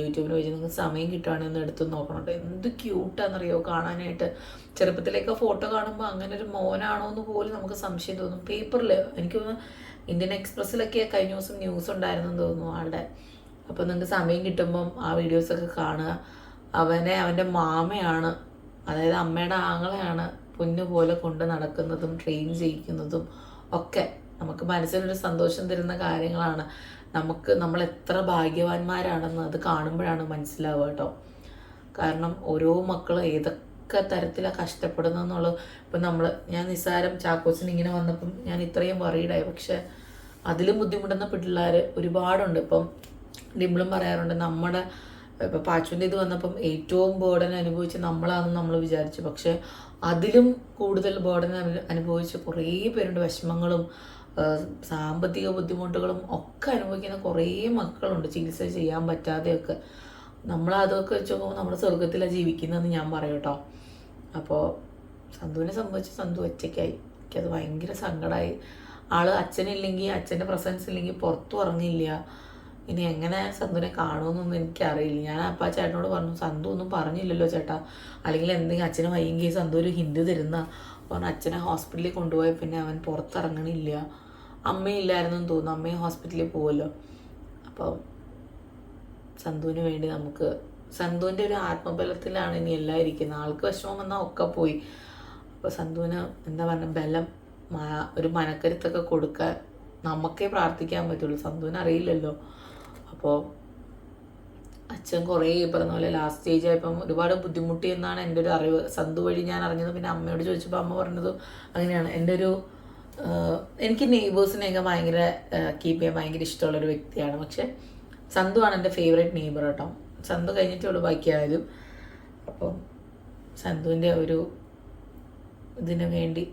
യൂട്യൂബിൽ വെച്ച് നിങ്ങൾക്ക് സമയം കിട്ടുവാണെങ്കിൽ ഒന്ന് എടുത്ത് നോക്കണം കേട്ടോ. എന്ത് ക്യൂട്ടാണെന്നറിയോ കാണാനായിട്ട്. ചെറുപ്പത്തിലേക്ക് ഫോട്ടോ കാണുമ്പോൾ അങ്ങനെ ഒരു മോനാണോ എന്ന് പോലും നമുക്ക് സംശയം തോന്നും. പേപ്പറിൽ എനിക്ക് തോന്നുന്നു ഇന്ത്യൻ എക്സ്പ്രസ്സിലൊക്കെ കഴിഞ്ഞ ദിവസം ന്യൂസ് ഉണ്ടായിരുന്നു എന്ന് തോന്നുന്നു ആളുടെ. അപ്പോൾ നിങ്ങൾക്ക് സമയം കിട്ടുമ്പം ആ വീഡിയോസൊക്കെ കാണുക. അവനെ അവന്റെ മാമയാണ് അതായത് അമ്മയുടെ ആങ്ങളെയാണ് പൊന്നു പോലെ കൊണ്ട് നടക്കുന്നതും ട്രെയിൻ ചെയ്യിക്കുന്നതും ഒക്കെ നമുക്ക് മനസ്സിനൊരു സന്തോഷം തരുന്ന കാര്യങ്ങളാണ്. നമുക്ക് നമ്മൾ എത്ര ഭാഗ്യവാന്മാരാണെന്ന് അത് കാണുമ്പോഴാണ് മനസ്സിലാവുക കേട്ടോ. കാരണം ഓരോ മക്കളും ഏതൊക്കെ തരത്തിലാണ് കഷ്ടപ്പെടുന്നത് എന്നുള്ളത് ഇപ്പം നമ്മൾ ഞാൻ നിസ്സാരം ചാക്കോച്ചിന് ഇങ്ങനെ വന്നപ്പം ഞാൻ ഇത്രയും വറീഡായി പക്ഷെ അതിലും ബുദ്ധിമുട്ടുന്ന പിള്ളേർ ഒരുപാടുണ്ട്. ഇപ്പം ഡിമ്പിളും പറയാറുണ്ട് നമ്മുടെ ഇപ്പം പാച്ചുവിന്റെ ഇത് വന്നപ്പം ഏറ്റവും ബേർഡൻ അനുഭവിച്ച് നമ്മളാണെന്ന് നമ്മൾ വിചാരിച്ചു. പക്ഷെ അതിലും കൂടുതൽ ബേർഡൻ അനുഭവിച്ച കുറേ പേരുണ്ട്. വിഷമങ്ങളും സാമ്പത്തിക ബുദ്ധിമുട്ടുകളും ഒക്കെ അനുഭവിക്കുന്ന കുറേ മക്കളുണ്ട്. ചികിത്സ ചെയ്യാൻ പറ്റാതെയൊക്കെ. നമ്മൾ അതൊക്കെ വെച്ച് നോക്കുമ്പോൾ നമ്മൾ സ്വർഗത്തിലാണ് ജീവിക്കുന്നതെന്ന് ഞാൻ പറയും കേട്ടോ. അപ്പോൾ സന്തുവിനെ സംബന്ധിച്ച് സന്തു ഒറ്റയ്ക്കായി. എനിക്കത് ഭയങ്കര സങ്കടമായി ആൾ അച്ഛനില്ലെങ്കിൽ അച്ഛന്റെ പ്രസൻസ് ഇല്ലെങ്കിൽ പുറത്തു ഇറങ്ങില്ല ഇനി എങ്ങനെ സന്തുവിനെ കാണുമെന്നൊന്നും എനിക്കറിയില്ല. ഞാൻ അപ്പം ചേട്ടനോട് പറഞ്ഞു സന്തു ഒന്നും പറഞ്ഞില്ലല്ലോ ചേട്ടാ. അല്ലെങ്കിൽ എന്തെങ്കിലും അച്ഛന് വയ്യെങ്കിൽ സന്തു ഒരു ഹിന്ദു തരുന്ന. പറഞ്ഞു അച്ഛനെ ഹോസ്പിറ്റലിൽ കൊണ്ടുപോയ പിന്നെ അവൻ പുറത്തിറങ്ങണില്ല. അമ്മയില്ലായിരുന്നെന്ന് തോന്നുന്നു. അമ്മയും ഹോസ്പിറ്റലിൽ പോവല്ലോ. അപ്പോൾ സന്തുവിന് വേണ്ടി നമുക്ക് സന്തുവിന്റെ ഒരു ആത്മബലത്തിലാണ് ഇനി എല്ലാം ഇരിക്കുന്നത്. ആൾക്ക് വിഷമം വന്നാൽ ഒക്കെ പോയി. അപ്പോൾ സന്തുവിന് എന്താ പറയുക ബലം ഒരു മനക്കരുത്തൊക്കെ കൊടുക്കാൻ നമുക്കേ പ്രാർത്ഥിക്കാൻ പറ്റുള്ളൂ. സന്തുവിന് അറിയില്ലല്ലോ. അപ്പോൾ അച്ഛൻ കുറേ പറഞ്ഞ പോലെ ലാസ്റ്റ് സ്റ്റേജ് ആയപ്പം ഒരുപാട് ബുദ്ധിമുട്ടി എന്നാണ് എന്റെ ഒരു അറിവ്. സന്തു വഴി ഞാൻ അറിഞ്ഞത്. പിന്നെ അമ്മയോട് ചോദിച്ചപ്പോൾ അമ്മ പറഞ്ഞത് അങ്ങനെയാണ്. എന്റെ ഒരു എനിക്ക് നെയ്ബേഴ്സിനെയൊക്കെ ഭയങ്കര കീപ്പ് ചെയ്യാൻ ഭയങ്കര ഇഷ്ടമുള്ളൊരു വ്യക്തിയാണ്. പക്ഷെ സന്തു ആണ് എന്റെ ഫേവറേറ്റ് നെയ്ബർ കേട്ടോ. സന്തു കഴിഞ്ഞിട്ടുള്ളൂ ബാക്കിയായാലും അപ്പം സന്തുവിന്റെ ഒരു ഇതിനു വേണ്ടി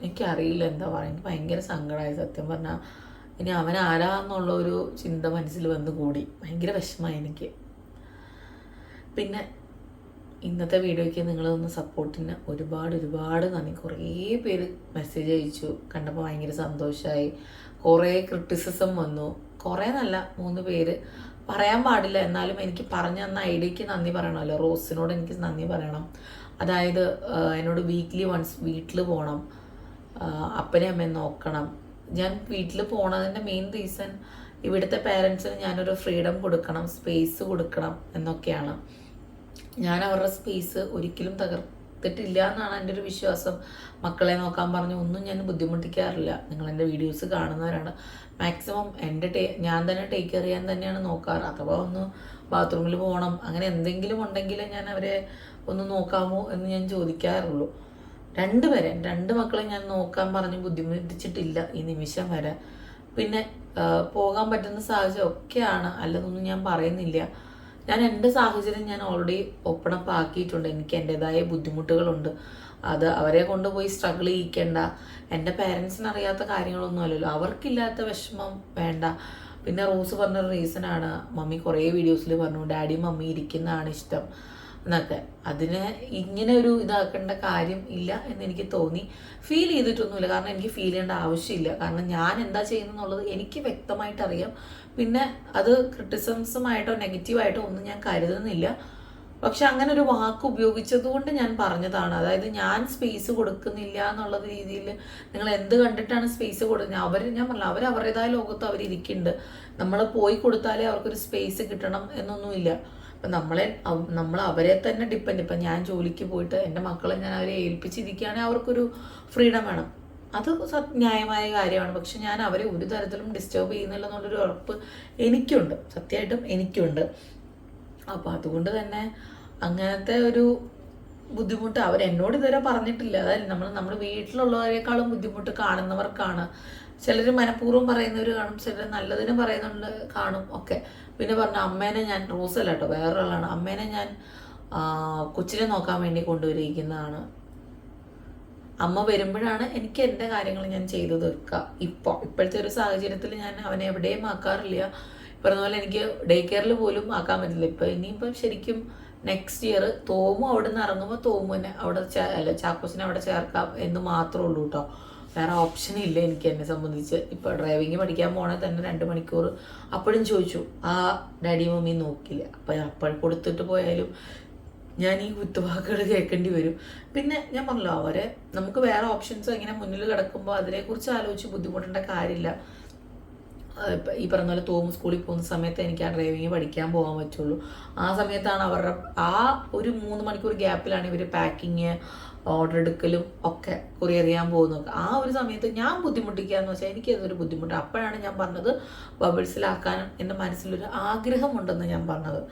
എനിക്കറിയില്ല എന്താ പറയുക എനിക്ക് ഭയങ്കര സങ്കടമായി സത്യം പറഞ്ഞാൽ ഇനി അവൻ ആരാന്നുള്ള ഒരു ചിന്ത മനസ്സിൽ വന്ന് കൂടി. ഭയങ്കര വിഷമമായി എനിക്ക്. പിന്നെ ഇന്നത്തെ വീഡിയോയ്ക്ക് നിങ്ങൾ തന്ന സപ്പോർട്ടിന് ഒരുപാട് ഒരുപാട് നന്ദി. കുറേ പേര് മെസ്സേജ് അയച്ചു. കണ്ടപ്പോൾ ഭയങ്കര സന്തോഷമായി കുറേ ക്രിറ്റിസിസം വന്നു. കുറേ നല്ല മൂന്ന് പേര്. പറയാൻ പാടില്ല. എന്നാലും എനിക്ക് പറഞ്ഞു തന്ന ഐഡിയക്ക് നന്ദി പറയണമല്ലോ. റോസിനോട് എനിക്ക് നന്ദി പറയണം. അതായത് എന്നോട് വീക്ക്ലി വൺസ് വീട്ടിൽ പോകണം അപ്പനെ അമ്മയും നോക്കണം. ഞാൻ വീട്ടിൽ പോണതിന്റെ മെയിൻ റീസൺ ഇവിടുത്തെ പേരൻസിന് ഞാനൊരു ഫ്രീഡം കൊടുക്കണം സ്പേസ് കൊടുക്കണം എന്നൊക്കെയാണ്. ഞാൻ അവരുടെ സ്പേസ് ഒരിക്കലും തകർത്തിട്ടില്ല എന്നാണ് എന്റെ ഒരു വിശ്വാസം. മക്കളെ നോക്കാൻ പറഞ്ഞു ഒന്നും ഞാൻ ബുദ്ധിമുട്ടിക്കാറില്ല. നിങ്ങൾ എന്റെ വീഡിയോസ് കാണുന്നവരാണ്. മാക്സിമം എന്റെ ടേ ഞാൻ തന്നെ ടേക്ക് കെയർ ചെയ്യാൻ തന്നെയാണ് നോക്കാറ്. അഥവാ ഒന്ന് ബാത്റൂമിൽ പോകണം അങ്ങനെ എന്തെങ്കിലും ഉണ്ടെങ്കിൽ ഞാൻ അവരെ ഒന്ന് നോക്കാമോ എന്ന് ഞാൻ ചോദിക്കാറുള്ളൂ. രണ്ടുപേരെ രണ്ട് മക്കളെ ഞാൻ നോക്കാൻ പറഞ്ഞ് ബുദ്ധിമുട്ടിച്ചിട്ടില്ല ഈ നിമിഷം വരെ. പിന്നെ പോകാൻ പറ്റുന്ന സാഹചര്യം ഒക്കെയാണ്. അല്ലെന്നൊന്നും ഞാൻ പറയുന്നില്ല. ഞാൻ എന്റെ സാഹചര്യം ഞാൻ ഓൾറെഡി ഓപ്പൺ അപ്പ് ആക്കിയിട്ടുണ്ട് എനിക്ക് എന്റെതായ ബുദ്ധിമുട്ടുകളുണ്ട്. അത് അവരെ കൊണ്ടുപോയി സ്ട്രഗിൾ ചെയ്യിക്കേണ്ട. എന്റെ പേരൻസിന് അറിയാത്ത കാര്യങ്ങളൊന്നും അല്ലല്ലോ. അവർക്കില്ലാത്ത വിഷമം വേണ്ട. പിന്നെ റോസ് പറഞ്ഞൊരു ആണ്. മമ്മി കുറേ വീഡിയോസിൽ പറഞ്ഞു ഡാഡി മമ്മി ഇരിക്കുന്നതാണ് ഇഷ്ടം. എന്നൊക്കെ. അതിന് ഇങ്ങനെ ഒരു ഇതാക്കേണ്ട കാര്യം ഇല്ല എന്ന് എനിക്ക് തോന്നി. ഫീൽ ചെയ്തിട്ടൊന്നുമില്ല. കാരണം എനിക്ക് ഫീൽ ചെയ്യേണ്ട ആവശ്യമില്ല. കാരണം ഞാൻ എന്താ ചെയ്യുന്നുള്ളത് എനിക്ക് വ്യക്തമായിട്ട് അറിയാം. പിന്നെ അത് ക്രിറ്റിസംസുമായിട്ടോ നെഗറ്റീവായിട്ടോ ഒന്നും ഞാൻ കരുതുന്നില്ല. പക്ഷെ അങ്ങനെ ഒരു വാക്ക് ഉപയോഗിച്ചത് കൊണ്ട് ഞാൻ പറഞ്ഞതാണ്. അതായത് ഞാൻ സ്പേസ് കൊടുക്കുന്നില്ല എന്നുള്ള രീതിയിൽ നിങ്ങൾ എന്ത് കണ്ടിട്ടാണ് സ്പേസ് കൊടുക്കുന്നത്? അവർ ഞാൻ പറഞ്ഞില്ല അവർ അവരുടേതായ ലോകത്ത് അവരിയ്ക്കുന്നുണ്ട് നമ്മൾ പോയി കൊടുത്താലേ അവർക്കൊരു സ്പേസ് കിട്ടണം എന്നൊന്നുമില്ല. അപ്പം നമ്മളെ നമ്മൾ അവരെ തന്നെ ഡിപ്പെൻഡ് ഇപ്പം ഞാൻ ജോലിക്ക് പോയിട്ട് എന്റെ മക്കളെ ഞാൻ അവരെ ഏൽപ്പിച്ചിരിക്കുകയാണെങ്കിൽ അവർക്കൊരു ഫ്രീഡം വേണം. അത് സത്യമായ കാര്യമാണ്. പക്ഷെ ഞാൻ അവരെ ഒരു തരത്തിലും ഡിസ്റ്റർബ് ചെയ്യുന്നില്ല എന്നുള്ളൊരു ഉറപ്പ് എനിക്കുണ്ട്. സത്യമായിട്ടും എനിക്കുണ്ട്. അപ്പോൾ അതുകൊണ്ട് തന്നെ അങ്ങനത്തെ ഒരു ബുദ്ധിമുട്ട് അവരെന്നോട് ഇതുവരെ പറഞ്ഞിട്ടില്ല. അതായത് നമ്മൾ നമ്മുടെ വീട്ടിലുള്ളവരെക്കാളും ബുദ്ധിമുട്ട് കാണുന്നവർക്കാണ്. ചിലർ മനഃപൂർവം പറയുന്നവർ കാണും ചിലർ നല്ലതിന് പറയുന്നുണ്ട് കാണും ഒക്കെ. പിന്നെ പറഞ്ഞു അമ്മേനെ ഞാൻ റോസ് അല്ല കേട്ടോ വേറൊരാളാണ്. അമ്മേനെ ഞാൻ കൊച്ചിനെ നോക്കാൻ വേണ്ടി കൊണ്ടുവരിക്കുന്നതാണ് അമ്മ വരുമ്പോഴാണ് എനിക്ക് എന്റെ കാര്യങ്ങൾ ഞാൻ ചെയ്തു തീർക്കുക ഇപ്പോൾ ഇപ്പോഴത്തെ ഒരു സാഹചര്യത്തിൽ ഞാൻ അവനെ എവിടെയും ആക്കാറില്ല. പറഞ്ഞ പോലെ എനിക്ക് ഡേ കെയറിൽ പോലും ആക്കാൻ പറ്റില്ല. ഇപ്പം ഇനിയിപ്പം ശരിക്കും നെക്സ്റ്റ് ഇയർ തോമു അവിടെ നിന്ന് ഇറങ്ങുമ്പോൾ തോമുവിനെ അവിടെ അല്ല ചാക്കോസിനെ അവിടെ ചേർക്കാം എന്ന് മാത്രമേ ഉള്ളൂ കേട്ടോ വേറെ ഓപ്ഷൻ ഇല്ല എനിക്ക് എന്നെ സംബന്ധിച്ച്. ഇപ്പോൾ ഡ്രൈവിംഗ് പഠിക്കാൻ പോണേ തന്നെ രണ്ട് മണിക്കൂർ. അപ്പോഴും ചോദിച്ചു ആ ഡാഡി മമ്മി നോക്കില്ല. അപ്പം അപ്പോൾ കൊടുത്തിട്ട് പോയാലും ഞാൻ ഈ കുത്തുവാക്കുകൾ കേൾക്കേണ്ടി വരും. പിന്നെ ഞാൻ പറഞ്ഞല്ലോ അവരെ നമുക്ക് വേറെ ഓപ്ഷൻസ് ഇങ്ങനെ മുന്നിൽ കിടക്കുമ്പോൾ അതിനെക്കുറിച്ച് ആലോചിച്ച് ബുദ്ധിമുട്ടേണ്ട കാര്യമില്ല. ഇപ്പൊ ഈ പറഞ്ഞ പോലെ തോമസ് സ്കൂളിൽ പോകുന്ന സമയത്ത് എനിക്ക് ആ ഡ്രൈവിംഗ് പഠിക്കാൻ പോകാൻ പറ്റുള്ളൂ. ആ സമയത്താണ് അവരുടെ ആ ഒരു മൂന്ന് മണിക്കൂർ ഗ്യാപ്പിലാണ് ഇവർ പാക്കിങ് ഓർഡർ എടുക്കലും ഒക്കെ കൊറിയർ ചെയ്യാൻ പോകുന്നത്. ആ ഒരു സമയത്ത് ഞാൻ ബുദ്ധിമുട്ടിക്കുക എന്ന് വെച്ചാൽ എനിക്ക് അതൊരു ബുദ്ധിമുട്ട്. അപ്പോഴാണ് ഞാൻ പറഞ്ഞത് ബബിൾസിലാക്കാൻ എന്റെ മനസ്സിലൊരു ആഗ്രഹമുണ്ടെന്ന് ഞാൻ പറഞ്ഞത്.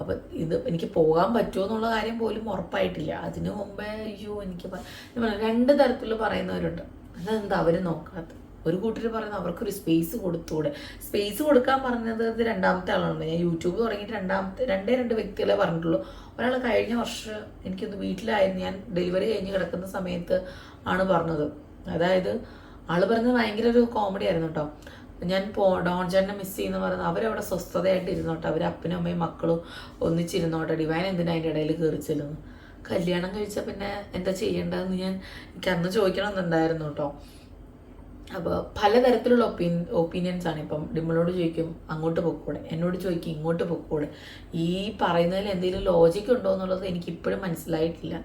അപ്പം ഇത് എനിക്ക് പോകാൻ പറ്റുമോ എന്നുള്ള കാര്യം പോലും ഉറപ്പായിട്ടില്ല. അതിനു മുമ്പേ അയ്യോ എനിക്ക് രണ്ട് തരത്തിൽ പറയുന്നവരുണ്ട്. അതെന്താ അവർ നോക്കാത്തത്? ഒരു കൂട്ടർ പറയുന്നത് അവർക്കൊരു സ്പേസ് കൊടുത്തൂടെ? സ്പേസ് കൊടുക്കാൻ പറഞ്ഞത് രണ്ടാമത്തെ ആളാണ്. ഞാൻ യൂട്യൂബ് തുടങ്ങിയിട്ട് രണ്ടാമത്തെ രണ്ടേ രണ്ട് വ്യക്തികളെ പറഞ്ഞിട്ടുള്ളൂ. ഒരാൾ കഴിഞ്ഞ വർഷം എനിക്കൊന്ന് വീട്ടിലായിരുന്നു. ഞാൻ ഡെലിവറി കഴിഞ്ഞ് കിടക്കുന്ന സമയത്ത് ആണ് പറഞ്ഞത്. അതായത് ആൾ പറഞ്ഞത് ഭയങ്കര ഒരു കോമഡി ആയിരുന്നു കേട്ടോ ഞാൻ പോ ഡോൺ ചേട്ടനെ മിസ് ചെയ്യുന്ന പറയുന്നത് അവരവിടെ സ്വസ്ഥതയായിട്ട് ഇരുന്നോട്ടെ അവർ അപ്പനും അമ്മയും മക്കളും ഒന്നിച്ചിരുന്നോട്ടെ ഡിവൈൻ എന്തിനാ അതിന്റെ ഇടയിൽ കയറി കല്യാണം കഴിച്ചാൽ പിന്നെ എന്താ ചെയ്യേണ്ടതെന്ന് ഞാൻ എനിക്ക് അന്ന് ചോദിക്കണമെന്നുണ്ടായിരുന്നു കേട്ടോ അപ്പോൾ പലതരത്തിലുള്ള ഒപ്പീൻ ഒപ്പീനിയൻസ് ആണ്. ഇപ്പം ഡിമ്മളോട് ചോദിക്കും അങ്ങോട്ട് പൊക്കോടെ? എന്നോട് ചോദിക്കും ഇങ്ങോട്ട് പൊക്കോടെ? ഈ പറയുന്നതിൽ എന്തെങ്കിലും ലോജിക് ഉണ്ടോ എന്നുള്ളത് എനിക്ക് ഇപ്പോഴും മനസ്സിലായിട്ടില്ല.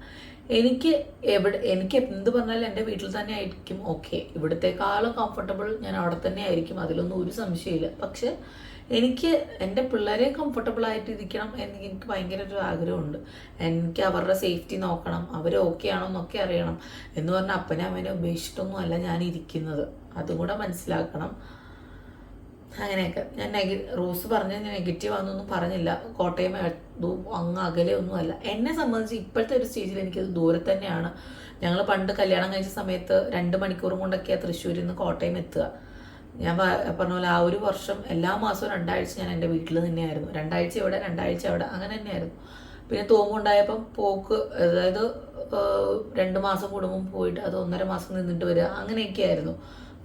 എനിക്ക് എവിടെ എനിക്ക് എന്ത് പറഞ്ഞാലും എന്റെ വീട്ടിൽ തന്നെ ആയിരിക്കും ഓക്കെ ഇവിടത്തെക്കാളും കംഫർട്ടബിൾ ഞാൻ അവിടെ തന്നെ ആയിരിക്കും. അതിലൊന്നും ഒരു സംശയമില്ല പക്ഷെ എനിക്ക് എന്റെ പിള്ളേരെ കംഫർട്ടബിൾ ആയിട്ട് ഇരിക്കണം എന്ന് എനിക്ക് ഭയങ്കര ഒരു ആഗ്രഹമുണ്ട്. എനിക്ക് അവരുടെ സേഫ്റ്റി നോക്കണം അവർ ഓക്കെ ആണോ എന്നൊക്കെ അറിയണം എന്ന് പറഞ്ഞാൽ അപ്പനെ അമ്മേനെ ഉപേക്ഷിച്ചിട്ടൊന്നും അല്ല ഞാൻ ഇരിക്കുന്നത്. അതും കൂടെ മനസ്സിലാക്കണം. അങ്ങനെയൊക്കെ. ഞാൻ നെഗ റോസ് പറഞ്ഞ നെഗറ്റീവ് ആണെന്നൊന്നും പറഞ്ഞില്ല. കോട്ടയം അങ്ങ് അകലെ ഒന്നും അല്ല എന്നെ സംബന്ധിച്ച് ഇപ്പോഴത്തെ ഒരു സ്റ്റേജിൽ എനിക്കത് ദൂരെ തന്നെയാണ്. ഞങ്ങൾ പണ്ട് കല്യാണം കഴിച്ച സമയത്ത് രണ്ട് മണിക്കൂറും കൊണ്ടൊക്കെയാണ് തൃശ്ശൂരിൽ നിന്ന് കോട്ടയം എത്തുക. ഞാൻ പറഞ്ഞ പോലെ ആ ഒരു വർഷം എല്ലാ മാസവും രണ്ടാഴ്ച ഞാൻ എന്റെ വീട്ടിൽ തന്നെയായിരുന്നു. രണ്ടാഴ്ച ഇവിടെ രണ്ടാഴ്ച അവിടെ അങ്ങനെ തന്നെയായിരുന്നു. പിന്നെ തോമുണ്ടായപ്പം പോക്ക് അതായത് രണ്ട് മാസം കൂടുമ്പം പോയിട്ട് അത് ഒന്നര മാസം നിന്നിട്ട് വരിക അങ്ങനെയൊക്കെ ആയിരുന്നു.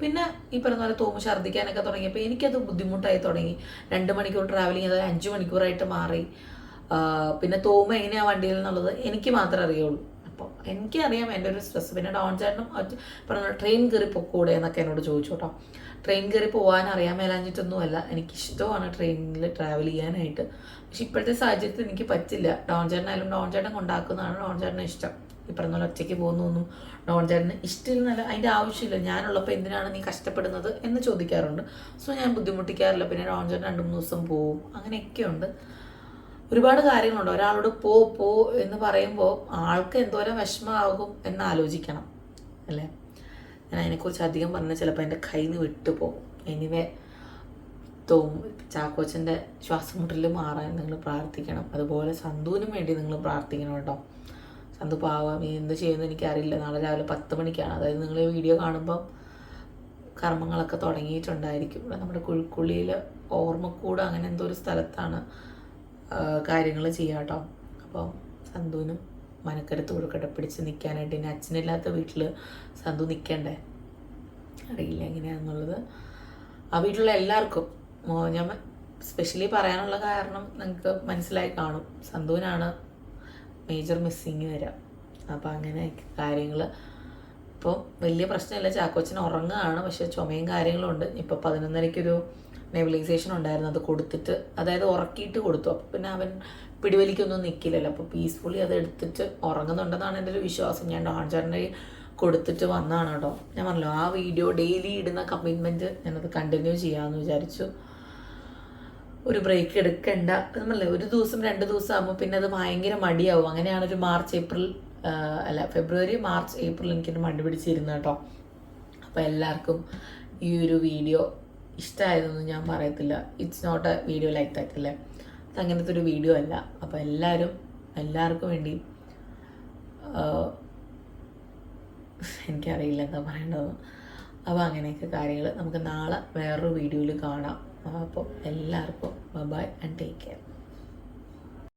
പിന്നെ ഈ പറഞ്ഞ പോലെ തോമ് ഛർദ്ദിക്കാനൊക്കെ തുടങ്ങിയപ്പോൾ എനിക്കത് ബുദ്ധിമുട്ടായി തുടങ്ങി. രണ്ട് മണിക്കൂർ ട്രാവലിങ് അതായത് അഞ്ച് മണിക്കൂറായിട്ട് മാറി. പിന്നെ തോമ എങ്ങനെയാണ് വണ്ടിയിൽ എന്നുള്ളത് എനിക്ക് മാത്രമേ അറിയുള്ളൂ. അപ്പോൾ എനിക്കറിയാം എന്റെ ഒരു സ്ട്രെസ് പിന്നെ ഡോൺ ചേട്ടനും പറഞ്ഞ ട്രെയിൻ കയറി പൊക്കൂടെ എന്നൊക്കെ എന്നോട് ചോദിച്ചു കേട്ടോ. ട്രെയിൻ കയറി പോകാൻ അറിയാൻ മേലാഞ്ഞിട്ടൊന്നുമല്ല. എനിക്കിഷ്ടമാണ് ട്രെയിനിൽ ട്രാവൽ ചെയ്യാനായിട്ട്. പക്ഷെ ഇപ്പോഴത്തെ സാഹചര്യത്തിൽ എനിക്ക് പറ്റില്ല. ഡോൺ ചേട്ടനായാലും ഡോൺ ചേട്ടൻ കൊണ്ടാക്കുന്നതാണ് ഡോൺ ചേട്ടന് ഇഷ്ടം. ഈ പറഞ്ഞ പോലെ ഒറ്റയ്ക്ക് പോകുന്നൊന്നും ഡോൺ ചേട്ടന് ഇഷ്ടമില്ലെന്നല്ല അതിന്റെ ആവശ്യമില്ല. ഞാനുള്ളപ്പോൾ എന്തിനാണ് നീ കഷ്ടപ്പെടുന്നത് എന്ന് ചോദിക്കാറുണ്ട്. സോ ഞാൻ ബുദ്ധിമുട്ടിക്കാറില്ല. പിന്നെ ഡോൺ ചേട്ടൻ രണ്ട് മൂന്ന് ദിവസം പോവും. അങ്ങനെയൊക്കെയുണ്ട്. ഒരുപാട് കാര്യങ്ങളുണ്ട്. ഒരാളോട് പോ പോ എന്ന് പറയുമ്പോൾ ആൾക്ക് എന്തോരം വിഷമമാകും എന്ന് ആലോചിക്കണം. അല്ലേ? ഞാൻ അതിനെക്കുറിച്ച് അധികം പറഞ്ഞാൽ ചിലപ്പോൾ എന്റെ കയ്യിൽ നിന്ന് വിട്ടുപോകും എനിവേ തോ ചാക്കോച്ചന്റെ ശ്വാസം മുട്ടൽ മാറാൻ നിങ്ങൾ പ്രാർത്ഥിക്കണം. അതുപോലെ സന്തുവിനും വേണ്ടി നിങ്ങൾ പ്രാർത്ഥിക്കണം കേട്ടോ. സന്തു പാവം എന്ത് ചെയ്യുമെന്ന് എനിക്കറിയില്ല. നാളെ രാവിലെ പത്ത് മണിക്കാണ്. അതായത് നിങ്ങൾ ഈ വീഡിയോ കാണുമ്പം കർമ്മങ്ങളൊക്കെ തുടങ്ങിയിട്ടുണ്ടായിരിക്കും. ഇവിടെ നമ്മുടെ കുഴിക്കുള്ളിയിൽ ഓർമ്മക്കൂട് അങ്ങനെ എന്തോ ഒരു സ്ഥലത്താണ് കാര്യങ്ങൾ ചെയ്യാം കേട്ടോ. അപ്പം സന്തുവിനും മനക്കരുത്ത് കൊടുക്കട്ടെ. പിടിച്ച് നിൽക്കാനായിട്ട് ഇനി അച്ഛനില്ലാത്ത വീട്ടിൽ സന്തു നിൽക്കണ്ടേ അറിയില്ല എങ്ങനെയാണെന്നുള്ളത് ആ വീട്ടിലുള്ള എല്ലാവർക്കും ഞാൻ സ്പെഷ്യലി പറയാനുള്ള കാരണം നിങ്ങൾക്ക് മനസ്സിലായി കാണും. സന്തുവിനാണ് മേജർ മിസ്സിങ് വരാം അപ്പം അങ്ങനെ കാര്യങ്ങൾ. ഇപ്പോൾ വലിയ പ്രശ്നമില്ല. ചാക്കോച്ചൻ ഉറങ്ങുകയാണ്. പക്ഷേ ചുമയും കാര്യങ്ങളും ഉണ്ട്. ഇപ്പോൾ പതിനൊന്നരയ്ക്കൊരു നെബിലൈസേഷൻ ഉണ്ടായിരുന്നു. അത് കൊടുത്തിട്ട് അതായത് ഉറക്കിയിട്ട് കൊടുത്തു. അപ്പോൾ പിന്നെ അവൻ പിടിവലിക്കൊന്നും നിൽക്കില്ലല്ലോ അപ്പോൾ പീസ്ഫുള്ളി അത് എടുത്തിട്ട് ഉറങ്ങുന്നുണ്ടെന്നാണ് എന്റെ ഒരു വിശ്വാസം. ഞാൻ ഡോൺചാറിന്റെ കൊടുത്തിട്ട് വന്നതാണ് കേട്ടോ. ഞാൻ പറഞ്ഞല്ലോ ആ വീഡിയോ ഡെയിലി ഇടുന്ന കമ്മിറ്റ്മെന്റ് ഞാനത് കണ്ടിന്യൂ ചെയ്യാമെന്ന് വിചാരിച്ചു. ഒരു ബ്രേക്ക് എടുക്കണ്ട. നമ്മളല്ലേ ഒരു ദിവസം രണ്ട് ദിവസം ആകുമ്പോൾ പിന്നെ അത് ഭയങ്കര മടിയാവും. അങ്ങനെയാണ് ഒരു മാർച്ച് ഏപ്രിൽ അല്ല ഫെബ്രുവരി മാർച്ച് ഏപ്രിൽ എനിക്കൊരു മടി പിടിച്ചിരുന്നു കേട്ടോ. അപ്പോൾ എല്ലാവർക്കും ഈ ഒരു വീഡിയോ ഇഷ്ടമായതൊന്നും ഞാൻ പറയത്തില്ല. It's not a video like that അങ്ങനത്തെ ഒരു വീഡിയോ അല്ല. അപ്പോൾ എല്ലാവരും എല്ലാവർക്കും വേണ്ടി എനിക്കറിയില്ല എന്താ പറയേണ്ടത്. അപ്പോൾ അങ്ങനെയൊക്കെ കാര്യങ്ങൾ നമുക്ക് നാളെ വേറൊരു വീഡിയോയിൽ കാണാം. അപ്പോൾ എല്ലാവർക്കും ബൈ ആൻഡ് ടേക്ക് കെയർ